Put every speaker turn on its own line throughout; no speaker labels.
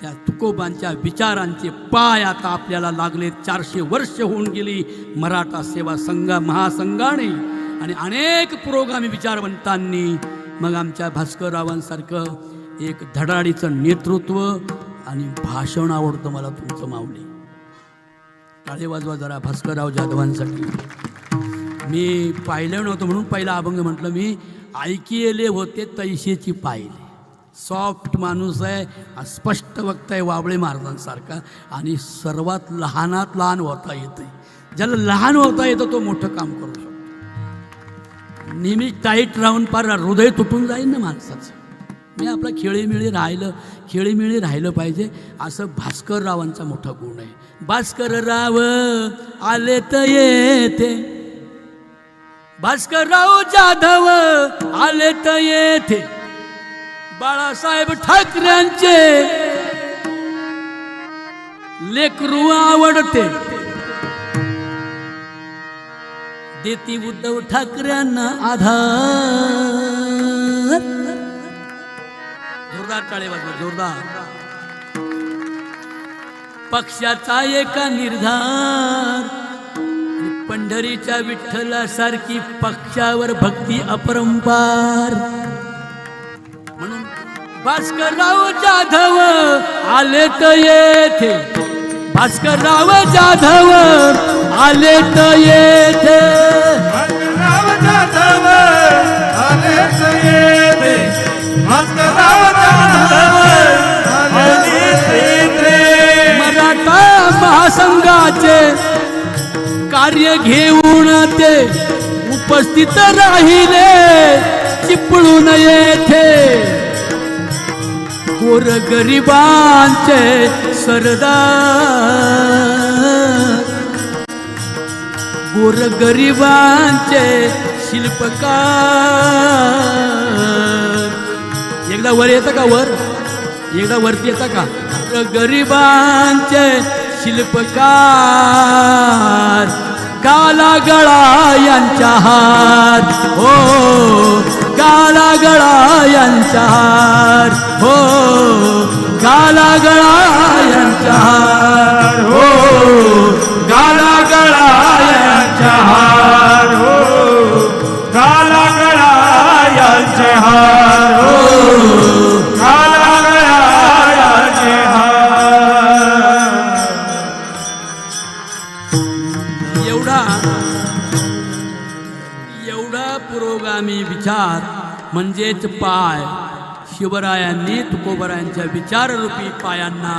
त्या तुकोबांच्या विचारांचे पाय आता आपल्याला लागले. चारशे वर्ष होऊन गेली. मराठा सेवा संघ महासंघाने आणि अनेक पुरोगामी विचारवंतांनी मग आमच्या भास्कररावांसारखं एक धडाडीचं नेतृत्व आणि भाषण आवडतं मला तुमचं मावली टाळे वाजवा जरा भास्करराव जाधवांसाठी. मी पाहिलं नव्हतं म्हणून पहिला अभंग म्हटलं मी ऐकिले होते तैशेची पाहिले सॉफ्ट माणूस आहे स्पष्ट वक्त आहे वाबळे महाराजांसारखा. आणि सर्वात लहानात लहान होता येते ज्याला लहान होता येतं तो मोठं काम करू शकतो. नेहमी टाईट राहून पार हृदय तुटून जाईल ना माणसाचं. मी आपलं खेळीमिळी राहिलं खेळीमिळी राहिलं पाहिजे असं भास्कररावांचा मोठा गुण आहे. भास्करराव आले तर येते. भास्करराव जाधव आले तर येते. बाळासाहेब ठाकरेंचे लेकरू आवडते. देती उद्धव ठाकरेंना आधार. जोरदार टाळे वाजवा जोरदार. पक्षाचा एका निर्धार. पंढरीच्या विठ्ठलासारखी पक्षावर भक्ती अपरंपार. भास्करराव जाधव आले तर येथे भास्करराव जाधव आले तर येथे
भास्करराव जाधव आलेच येते. भास्करराव जाधव.
मराठा महासंघाचे कार्य घेऊन ते उपस्थित राहिले गोरगरिबांचे सरदार. गोरगरिबांचे शिल्पकार. एकदा वर येतं का वर? एकदा वरती येतं का? गरिबांचे शिल्पकार. काला गळा यांच्या हात. हो यांच्या हो काला गळा यांच्या हो
गाला गळा यांच्या हार हो गाला गळा यांचे हार हो गाला गळा यांचे हार
एवढा एवढा पुरोगामी विचार म्हणजेच पाय. शिवरायांनी तुकोबरायांच्या विचाररूपी पायांना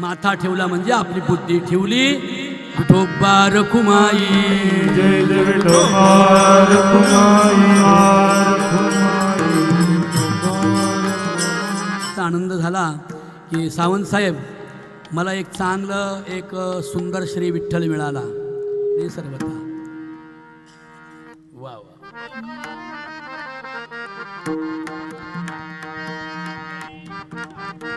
माथा ठेवला म्हणजे आपली बुद्धी ठेवली. विठोबा रखुमाई
जय जय
आनंद झाला की सावंत साहेब मला एक चांगलं एक सुंदर श्री विठ्ठल मिळाला. हे सर्वता वा वा.